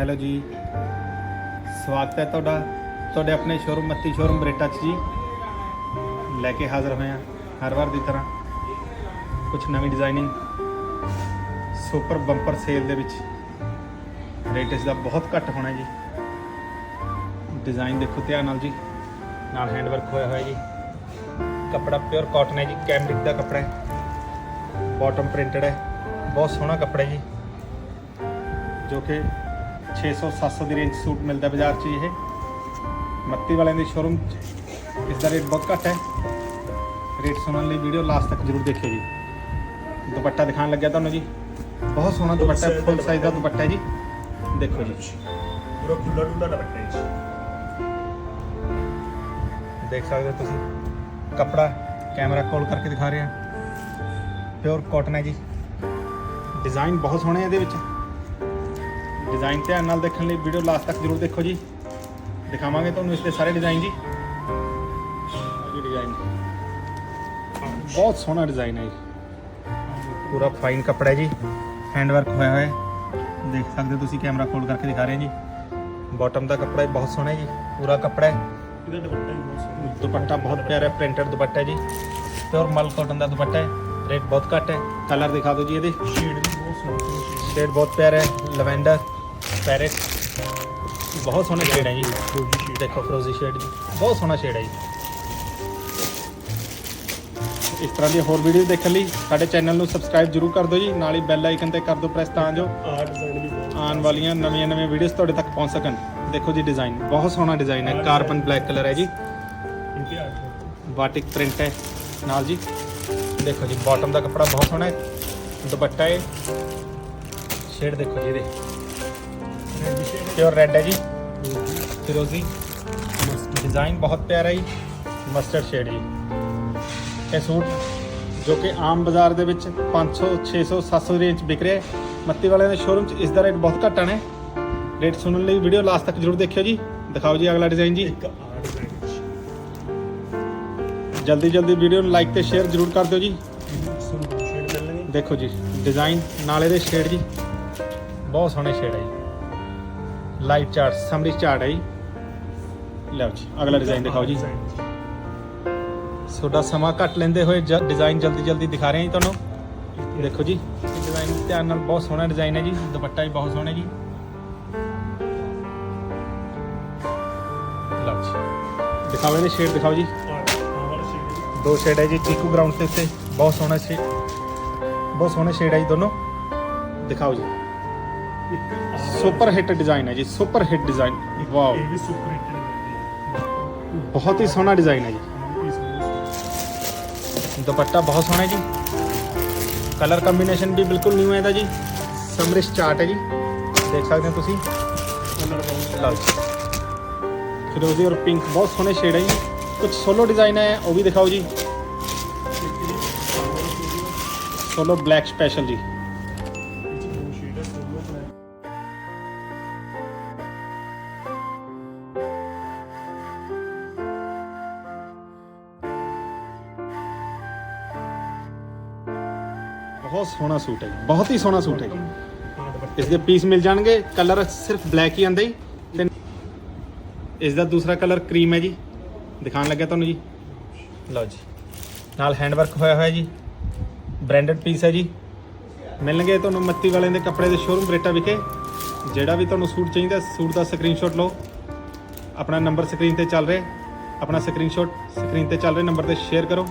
Hello ਜੀ। ਸਵਾਗਤ ਹੈ ਤੁਹਾਡਾ, ਤੁਹਾਡੇ ਆਪਣੇ ਸ਼ੋਰੂਮ ਮੱਤੀ ਸ਼ੋਰੂਮ ਬਰੇਟਾ 'ਚ ਜੀ। ਲੈ ਕੇ ਹਾਜ਼ਰ ਹੋਏ ਹਾਂ, ਹਰ ਵਾਰ ਦੀ ਤਰ੍ਹਾਂ। ਕੁਝ ਨਵੀਂ ਡਿਜ਼ਾਈਨਿੰਗ ਸੁਪਰ ਬੰਪਰ ਸੇਲ ਦੇ ਵਿੱਚ। ਰੇਟ ਇਸ ਦਾ ਬਹੁਤ ਘੱਟ ਹੋਣਾ ਜੀ। ਡਿਜ਼ਾਈਨ ਦੇਖੋ ਧਿਆਨ ਨਾਲ ਜੀ। ਨਾਲ ਹੈਂਡ ਵਰਕ ਹੋਇਆ ਹੋਇਆ ਜੀ। ਕੱਪੜਾ ਪਿਓਰ ਕਾਟਨ ਹੈ ਜੀ ਕੈਮਰਿਕ ਦਾ ਕੱਪੜਾ ਹੈ। ਬਾਟਮ ਪ੍ਰਿੰਟਡ ਹੈ। ਬਹੁਤ ਸੋਹਣਾ ਕੱਪੜਾ ਹੈ ਜੀ। ਜੋ ਕਿ 600 700 ਦੀ ਰੇਂਜ ਸੂਟ ਮਿਲਦਾ ਬਾਜ਼ਾਰ 'ਚ ਇਹ। ਮੱਤੀ ਵਾਲਿਆਂ ਦੇ ਸ਼ੋਰੂਮ 'ਚ। ਇਸ ਦਾ ਰੇਟ ਬਹੁਤ ਘੱਟ ਹੈ। ਰੇਟ ਸੁਣਨ ਲਈ ਵੀਡੀਓ ਲਾਸਟ ਤੱਕ ਜ਼ਰੂਰ ਦੇਖਿਓ ਜੀ। ਦੁਪੱਟਾ ਦਿਖਾਉਣ ਲੱਗਿਆ ਤੁਹਾਨੂੰ ਜੀ। ਬਹੁਤ ਸੋਹਣਾ ਦੁਪੱਟਾ ਫੁੱਲ ਸਾਈਜ਼ ਦਾ ਦੁਪੱਟਾ ਹੈ ਜੀ। ਦੇਖੋ ਜੀ। ਪੂਰਾ ਖੁੱਲਾ ਡੁੱਲਾ ਦੁਪੱਟਾ ਹੈ ਜੀ। ਦੇਖ ਸਕਦੇ ਹੋ ਤੁਸੀਂ। ਕੱਪੜਾ ਕੈਮਰਾ ਕੋਲ ਕਰਕੇ ਦਿਖਾ ਰਹੇ। ਪਿਓਰ ਕਾਟਨ ਹੈ ਜੀ। ਡਿਜ਼ਾਈਨ ਬਹੁਤ ਸੋਹਣੇ ਇਹਦੇ ਵਿੱਚ। ਡਿਜ਼ਾਈਨ ਧਿਆਨ ਨਾਲ ਦੇਖਣ ਲਈ ਵੀਡੀਓ ਲਾਸਟ ਤੱਕ ਜ਼ਰੂਰ ਦੇਖੋ ਜੀ। ਦਿਖਾਵਾਂਗੇ ਤੁਹਾਨੂੰ ਇਸ ਦੇ ਸਾਰੇ ਡਿਜ਼ਾਈਨ ਜੀ। ਜੀ ਡਿਜ਼ਾਈਨ ਬਹੁਤ ਸੋਹਣਾ ਡਿਜ਼ਾਈਨ ਹੈ ਜੀ। ਪੂਰਾ ਫਾਈਨ ਕੱਪੜਾ ਹੈ ਜੀ। ਹੈਂਡ ਵਰਕ ਹੋਇਆ ਹੋਇਆ ਹੈ। ਦੇਖ ਸਕਦੇ ਹੋ ਤੁਸੀਂ ਕੈਮਰਾ ਕੋਲ ਕਰਕੇ ਦਿਖਾ ਰਹੇ ਹਾਂ ਜੀ। ਬਾਟਮ ਦਾ ਕੱਪੜਾ ਵੀ ਬਹੁਤ ਸੋਹਣਾ ਹੈ ਜੀ। ਪੂਰਾ ਕੱਪੜਾ ਹੈ। ਇਹਦਾ ਦੁਪੱਟਾ ਵੀ ਬਹੁਤ ਸੋਹਣਾ ਦੁਪੱਟਾ ਬਹੁਤ ਪਿਆਰਾ ਪ੍ਰਿੰਟਡ ਦੁਪੱਟਾ ਹੈ ਜੀ। ਪਿਓਰ ਮਲ ਕਾਟਨ ਦਾ ਦੁਪੱਟਾ ਹੈ। ਰੇਟ ਬਹੁਤ ਘੱਟ ਹੈ। ਕਲਰ ਦਿਖਾ ਦਿਓ ਜੀ ਇਹਦੇ। ਸ਼ੇਡ ਵੀ ਬਹੁਤ ਸੋਹਣੀ ਸ਼ੇਡ ਬਹੁਤ ਪਿਆਰਾ ਹੈ। ਲਵੈਂਡਰ ਪੈਰਟ ਬਹੁਤ ਸੋਹਣਾ ਸ਼ੇਡ ਹੈ ਜੀ। ਦੇਖੋ ਫਰੋਜ਼ੀ ਸ਼ੇਡ ਜੀ। ਬਹੁਤ ਸੋਹਣਾ ਸ਼ੇਡ ਹੈ ਜੀ। ਇਸ ਤਰ੍ਹਾਂ ਦੀ ਹੋਰ ਵੀਡੀਓ ਦੇਖਣ ਲਈ ਸਾਡੇ ਚੈਨਲ ਨੂੰ ਸਬਸਕ੍ਰਾਈਬ ਜਰੂਰ ਕਰ ਦਿਓ ਜੀ। ਨਾਲ ਹੀ ਬੈਲ ਆਈਕਨ ਤੇ ਕਰ ਦਿਓ ਪ੍ਰੈਸ ਤਾਂ ਜੋ ਆਹ ਡਿਜ਼ਾਈਨ ਵੀ ਬਹੁਤ ਆਉਣ ਵਾਲੀਆਂ ਨਵੀਆਂ ਨਵੀਆਂ ਵੀਡੀਓਜ਼ ਤੁਹਾਡੇ ਤੱਕ ਪਹੁੰਚ ਸਕਣ। ਦੇਖੋ ਜੀ ਡਿਜ਼ਾਈਨ ਬਹੁਤ ਸੋਹਣਾ ਡਿਜ਼ਾਈਨ ਹੈ। ਕਾਰਬਨ ਬਲੈਕ ਕਲਰ ਹੈ ਜੀ। ਬਾਟਿਕ ਪ੍ਰਿੰਟ ਹੈ। ਨਾਲ ਜੀ ਦੇਖੋ ਜੀ ਬਾਟਮ ਦਾ ਕੱਪੜਾ ਬਹੁਤ ਸੋਹਣਾ ਹੈ। ਦੁਪੱਟਾ ਹੈ। ਸ਼ੇਡ ਦੇਖੋ ਜੀ ਇਹਦੇ। ਪਿਓਰ ਰੈੱਡ ਹੈ ਜੀ ਫਿਰੋਜ਼ੀ ਡਿਜ਼ਾਈਨ ਬਹੁਤ ਪਿਆਰਾ ਹੈ ਜੀ ਮਸਟਰਡ ਸ਼ੇਡ ਜੀ ਇਹ ਸੂਟ ਜੋ ਕਿ ਆਮ ਬਾਜ਼ਾਰ ਦੇ ਵਿੱਚ 500 600 700 ਰੇਂਜ ਵਿਕ ਰਿਹਾ ਹੈ ਮੱਤੀ ਵਾਲਿਆਂ ਦੇ ਸ਼ੋਰੂਮ 'ਚ ਇਸ ਦਾ ਰੇਟ ਬਹੁਤ ਘੱਟ ਆਣਾ ਹੈ ਰੇਟ ਸੁਣਨ ਲਈ ਵੀਡੀਓ ਲਾਸਟ ਤੱਕ ਜਰੂਰ ਦੇਖਿਓ ਜੀ ਦਿਖਾਓ ਜੀ ਅਗਲਾ ਡਿਜ਼ਾਈਨ ਜੀ ਜਲਦੀ ਜਲਦੀ ਵੀਡੀਓ ਨੂੰ ਲਾਈਕ ਤੇ ਸ਼ੇਅਰ ਜਰੂਰ ਕਰ ਦਿਓ ਜੀ ਦੇਖੋ ਜੀ ਡਿਜ਼ਾਈਨ ਨਾਲੇ ਦੇ ਸ਼ੇਡ ਜੀ ਬਹੁਤ ਸੋਹਣੇ ਸ਼ੇਡ ਹੈ ਜੀ ਲਾਈਟ ਚਾਰਟ ਸਮਰੀ ਚਾਰਟ ਹੈ ਜੀ। ਲਓ ਜੀ ਅਗਲਾ ਡਿਜ਼ਾਈਨ ਦਿਖਾਓ ਜੀ। ਤੁਹਾਡਾ ਸਮਾਂ ਘੱਟ ਲੈਂਦੇ ਹੋਏ ਡਿਜ਼ਾਈਨ ਜਲਦੀ ਜਲਦੀ ਦਿਖਾ ਰਹੇ ਹਾਂ ਜੀ ਤੁਹਾਨੂੰ। ਦੇਖੋ ਜੀ ਇਹ ਡਿਜ਼ਾਈਨ ਧਿਆਨ ਨਾਲ ਬਹੁਤ ਸੋਹਣਾ ਡਿਜ਼ਾਈਨ ਹੈ ਜੀ ਦੁਪੱਟਾ ਵੀ ਬਹੁਤ ਸੋਹਣਾ ਜੀ। ਲਓ ਜੀ ਦਿਖਾਓ ਇਹਦੇ ਸ਼ੇਡ ਦਿਖਾਓ ਜੀ। ਦੋ ਸ਼ੇਡ ਹੈ ਜੀ ਚੀਕੂ ਗਰਾਊਂਡ ਤੇ ਉੱਤੇ। ਬਹੁਤ ਸੋਹਣਾ ਸ਼ੇਡ ਬਹੁਤ ਸੋਹਣੇ ਸ਼ੇਡ ਹੈ ਜੀ ਦੋਨੋਂ। ਦਿਖਾਓ ਜੀ। ਇੱਕ ਆਹ ਸੁਪਰ ਹਿੱਟ ਡਿਜ਼ਾਈਨ ਹੈ ਜੀ ਸੁਪਰ ਹਿੱਟ ਡਿਜ਼ਾਈਨ ਵਾਓ ਇਹ ਵੀ ਸੁਪਰ ਹਿੱਟ ਬਹੁਤ ਹੀ ਸੋਹਣਾ ਡਿਜ਼ਾਈਨ ਹੈ ਜੀ। ਦੁਪੱਟਾ ਬਹੁਤ ਸੋਹਣਾ ਹੈ ਜੀ। ਕਲਰ ਕੰਬੀਨੇਸ਼ਨ ਵੀ ਬਿਲਕੁਲ ਨਿਊ ਹੈ ਇਹਦਾ ਜੀ। ਸਮਰਿਸ਼ ਚਾਰਟ ਹੈ ਜੀ। ਦੇਖ ਸਕਦੇ ਹੋ ਤੁਸੀਂ। ਲਓ ਜੀ ਫਿਰੋਜ਼ੀ ਔਰ ਪਿੰਕ ਬਹੁਤ ਸੋਹਣੇ ਸ਼ੇਡ ਹੈ ਜੀ। ਕੁਝ ਸੋਲੋ ਡਿਜ਼ਾਈਨ ਹੈ ਉਹ ਵੀ ਦਿਖਾਓ ਜੀ। ਸੋਲੋ ਬਲੈਕ ਸਪੈਸ਼ਲ ਜੀ। ਬਹੁਤ ਸੋਹਣਾ ਸੂਟ ਹੈ ਜੀ, ਬਹੁਤ ਹੀ ਸੋਹਣਾ ਸੂਟ ਹੈ ਜੀ। ਹਾਂ ਇਸ ਦੇ ਪੀਸ ਮਿਲ ਜਾਣਗੇ ਕਲਰ ਸਿਰਫ ਬਲੈਕ ਹੀ ਆਂਦਾ ਜੀ, ਤੇ ਇਸ ਦਾ ਦੂਸਰਾ ਕਲਰ ਕਰੀਮ ਹੈ ਜੀ। ਦਿਖਾਣ ਲੱਗਿਆ ਤੁਹਾਨੂੰ ਜੀ। ਲਓ ਜੀ, ਨਾਲ ਹੈਂਡ ਵਰਕ ਹੋਇਆ ਹੋਇਆ ਜੀ ਬ੍ਰਾਂਡਡ ਪੀਸ ਹੈ ਜੀ। ਮਿਲਣਗੇ ਤੁਹਾਨੂੰ ਮੱਤੀ ਵਾਲਿਆਂ ਦੇ ਕੱਪੜੇ ਦੇ ਸ਼ੋਰੂਮ ਬਰੇਟਾ ਵਿਖੇ। ਜਿਹੜਾ ਵੀ ਤੁਹਾਨੂੰ ਸੂਟ ਚਾਹੀਦਾ, ਸੂਟ ਦਾ ਸਕਰੀਨਸ਼ਾਟ ਲਓ। ਆਪਣਾ ਨੰਬਰ ਸਕਰੀਨ ਤੇ ਚੱਲ ਰਿਹਾ ਆਪਣਾ ਸਕਰੀਨਸ਼ਾਟ ਸਕਰੀਨ ਤੇ ਚੱਲ ਰਹੇ ਨੰਬਰ ਤੇ ਸ਼ੇਅਰ ਕਰੋ।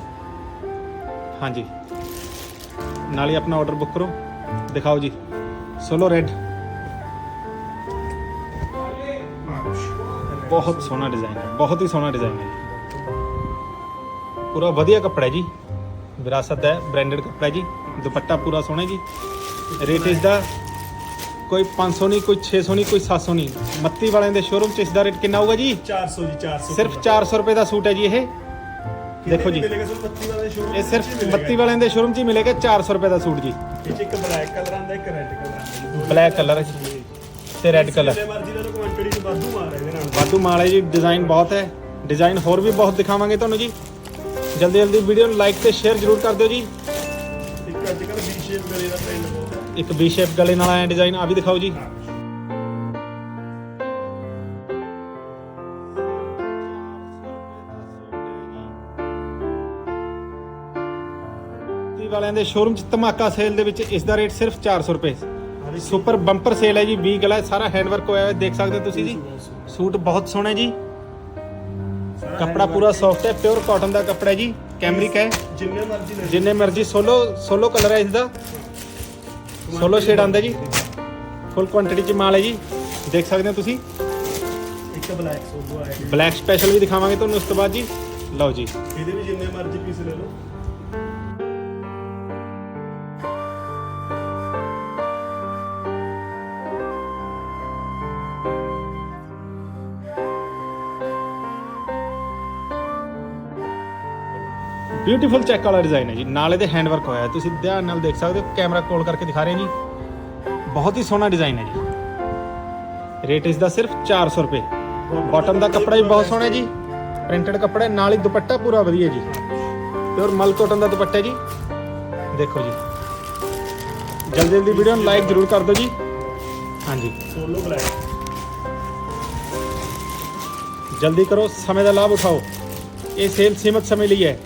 ਹਾਂਜੀ। ਨਾਲ ਹੀ ਆਪਣਾ ਆਰਡਰ ਬੁੱਕ ਕਰੋ। ਦਿਖਾਓ ਜੀ। ਸੋਲੋ ਰੈੱਡ ਬਹੁਤ ਸੋਹਣਾ ਡਿਜ਼ਾਈਨ ਹੈ। ਬਹੁਤ ਹੀ ਸੋਹਣਾ ਡਿਜ਼ਾਈਨ ਹੈ। ਪੂਰਾ ਵਧੀਆ ਕੱਪੜਾ ਹੈ ਜੀ। ਵਿਰਾਸਤ ਹੈ ਬ੍ਰਾਂਡਡ ਕੱਪੜਾ ਹੈ ਜੀ। ਦੁਪੱਟਾ ਪੂਰਾ ਸੋਹਣਾ ਜੀ। ਰੇਟ ਇਸ ਦਾ ਕੋਈ 500 ਨਹੀਂ ਕੋਈ 600 ਨਹੀਂ ਕੋਈ 700 ਨਹੀਂ। ਮੱਤੀ ਵਾਲਿਆਂ ਦੇ ਸ਼ੋਰੂਮ 'ਚ ਇਸ ਦਾ ਰੇਟ ਕਿੰਨਾ ਹੋਊਗਾ ਜੀ? 400 ਜੀ 400 ਸਿਰਫ 400 ਰੁਪਏ ਦਾ ਸੂਟ ਹੈ ਜੀ ਇਹ। ਦੇਖੋ ਜੀ। ਮਿਲੇਗਾ ਤੁਹਾਨੂੰ 32 ਵਾਲੇ ਸ਼ੋਰੂਮ ਇਹ ਸਿਰਫ ਮੱਤੀ ਵਾਲਿਆਂ ਦੇ ਸ਼ੋਰੂਮ 'ਚ ਹੀ ਮਿਲੇਗਾ 400 ਰੁਪਏ ਦਾ ਸੂਟ ਜੀ। ਇਹ 'ਚ ਇੱਕ ਬਲੈਕ ਕਲਰ ਆਂਦਾ ਇੱਕ ਰੈੱਡ ਕਲਰ ਆਂਦਾ ਬਲੈਕ ਕਲਰ ਤੇ ਰੈੱਡ ਕਲਰ ਮਰਜ਼ੀ ਦਾ ਕੁਆਂਟੀਟੀ ਚ ਵਾਧੂ ਮਾਰ ਇਹਦੇ ਨਾਲ। ਵਾਧੂ ਮਾਲ ਹੈ ਜੀ ਡਿਜ਼ਾਈਨ ਬਹੁਤ ਹੈ। ਡਿਜ਼ਾਈਨ ਹੋਰ ਵੀ ਬਹੁਤ ਦਿਖਾਵਾਂਗੇ ਤੁਹਾਨੂੰ ਜੀ। ਜਲਦੀ ਜਲਦੀ ਵੀਡੀਓ ਨੂੰ ਲਾਈਕ ਤੇ ਸ਼ੇਅਰ ਜਰੂਰ ਕਰ ਦਿਓ ਜੀ। ਇੱਕ ਅੱਜ ਕੱਲ੍ਹ ਵੀ ਸ਼ੇਪ ਗਲੇ ਦਾ ਟ੍ਰੈਂਡ ਬਹੁਤ ਹੈ। ਇੱਕ ਵੀ ਸ਼ੇਪ ਗਲੇ ਨਾਲ ਆਇਆ ਡਿਜ਼ਾਈਨ ਆ ਵੀ ਦਿਖਾਓ ਜੀ। ਵਾਲਿਆਂ ਦੇ ਸ਼ੋਰੂਮ 'ਚ ਧਮਾਕਾ ਸੇਲ ਦੇ ਵਿੱਚ ਇਸ ਦਾ ਰੇਟ ਸਿਰਫ 400 ਰੁਪਏ। ਸੁਪਰ ਬੰਪਰ ਸੇਲ ਹੈ ਜੀ 20 ਗਲਾ ਸਾਰਾ ਹੈਂਡਵਰਕ ਹੋਇਆ ਹੋਇਆ ਦੇਖ ਸਕਦੇ ਹੋ ਤੁਸੀਂ ਜੀ। ਸੂਟ ਬਹੁਤ ਸੋਹਣਾ ਜੀ। ਸਾਰਾ ਕੱਪੜਾ ਪੂਰਾ ਸੌਫਟ ਹੈ ਪਿਓਰ ਕਾਟਨ ਦਾ ਕੱਪੜਾ ਹੈ ਜੀ ਕੈਮਰਿਕ ਹੈ। ਜਿੰਨੇ ਮਰਜ਼ੀ ਲੈ ਜਿੰਨੇ ਮਰਜ਼ੀ ਸੋਲੋ ਸੋਲੋ ਕਲਰ ਹੈ ਇਸ ਦਾ ਸੋਲੋ ਸ਼ੇਡ ਆਂਦਾ ਜੀ। ਫੁੱਲ ਕੁਆਂਟੀਟੀ 'ਚ ਮਾਲ ਹੈ ਜੀ। ਦੇਖ ਸਕਦੇ ਹੋ ਤੁਸੀਂ। ਇੱਕ ਬਲੈਕ ਸੋਲੋ ਆਇਆ ਜੀ। ਬਲੈਕ ਸਪੈਸ਼ਲ ਵੀ ਦਿਖਾਵਾਂਗੇ ਤੁਹਾਨੂੰ ਉਸ ਤੋਂ ਬਾਅਦ ਜੀ। ਲਓ ਜੀ। ਇਹਦੇ ਵੀ ਜਿੰਨੇ ਮਰਜ਼ੀ ਪੀਸ ਲੈ ਲਓ। ਬਿਊਟੀਫੁਲ ਚੈੱਕ ਵਾਲਾ ਡਿਜ਼ਾਈਨ ਹੈ ਜੀ। ਨਾਲ ਇਹਦੇ ਹੈਂਡਵਰਕ ਹੋਇਆ ਤੁਸੀਂ ਧਿਆਨ ਨਾਲ ਦੇਖ ਸਕਦੇ ਹੋ ਕੈਮਰਾ ਕੋਲ ਕਰਕੇ ਦਿਖਾ ਰਹੇ ਜੀ। ਬਹੁਤ ਹੀ ਸੋਹਣਾ ਡਿਜ਼ਾਈਨ ਹੈ ਜੀ। ਰੇਟ ਇਸ ਦਾ ਸਿਰਫ 400 ਰੁਪਏ। ਬਾਟਮ ਦਾ ਕੱਪੜਾ ਵੀ ਬਹੁਤ ਸੋਹਣਾ ਹੈ ਜੀ। ਪ੍ਰਿੰਟਡ ਕੱਪੜਾ ਹੈ, ਨਾਲ ਹੀ ਦੁਪੱਟਾ ਪੂਰਾ ਵਧੀਆ ਜੀ। ਪਿਓਰ ਮਲ ਕੋਟਨ ਦਾ ਦੁਪੱਟਾ ਹੈ ਜੀ। ਦੇਖੋ ਜੀ। ਜਲਦੀ ਜਲਦੀ ਵੀਡੀਓ ਨੂੰ ਲਾਈਕ ਜ਼ਰੂਰ ਕਰ ਦਿਓ ਜੀ। ਹਾਂਜੀ। ਸੋਲੋ ਬਲੈਕ ਜਲਦੀ ਕਰੋ ਸਮੇਂ ਦਾ ਲਾਭ ਉਠਾਓ। ਇਹ ਸੇਲ ਸੀਮਤ ਸਮੇਂ ਲਈ ਹੈ।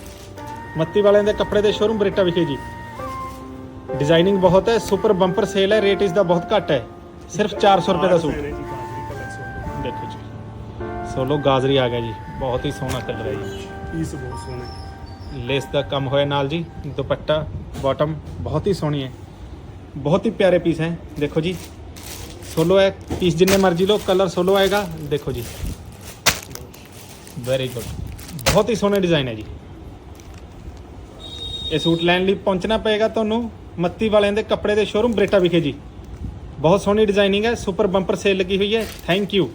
ਮੱਤੀ ਵਾਲਿਆਂ ਦੇ ਕੱਪੜੇ ਦੇ ਸ਼ੋਰੂਮ ਬਰੇਟਾ ਵਿਖੇ ਜੀ। ਡਿਜ਼ਾਈਨਿੰਗ ਬਹੁਤ ਹੈ ਸੁਪਰ ਬੰਪਰ ਸੇਲ ਹੈ ਰੇਟ ਇਸ ਦਾ ਬਹੁਤ ਘੱਟ ਹੈ। ਸਿਰਫ 400 ਰੁਪਏ ਦਾ ਸੂਟ। ਦੇਖੋ ਜੀ। ਸੋਲੋ ਗਾਜ਼ਰੀ ਆ ਗਿਆ ਜੀ ਬਹੁਤ ਹੀ ਸੋਹਣਾ ਕਲਰ ਹੈ। ਜੀ ਪੀਸ ਬਹੁਤ ਸੋਹਣੇ। ਲੇਸ ਦਾ ਕੰਮ ਹੋਇਆ ਨਾਲ ਜੀ ਦੁਪੱਟਾ ਬਾਟਮ ਬਹੁਤ ਹੀ ਸੋਹਣੀ ਹੈ। ਬਹੁਤ ਹੀ ਪਿਆਰੇ ਪੀਸ ਹੈ ਦੇਖੋ ਜੀ। ਸੋਲੋ ਹੈ ਪੀਸ ਜਿੰਨੇ ਮਰਜ਼ੀ ਲਓ ਕਲਰ ਸੋਲੋ ਆਏਗਾ ਦੇਖੋ ਜੀ। ਵੈਰੀ ਗੁੱਡ ਬਹੁਤ ਹੀ ਸੋਹਣਾ ਡਿਜ਼ਾਈਨ ਹੈ ਜੀ। ਇਹ ਸੂਟ ਲੈਣ ਲਈ ਪਹੁੰਚਣਾ ਪਏਗਾ ਤੁਹਾਨੂੰ ਮੱਤੀ ਵਾਲਿਆਂ ਦੇ ਕੱਪੜੇ ਦੇ ਸ਼ੋਰੂਮ ਬਰੇਟਾ ਵਿਖੇ ਜੀ। ਬਹੁਤ ਸੋਹਣੀ ਡਿਜ਼ਾਈਨਿੰਗ ਹੈ ਸੁਪਰ ਬੰਪਰ ਸੇਲ ਲੱਗੀ ਹੋਈ ਹੈ ਥੈਂਕ ਯੂ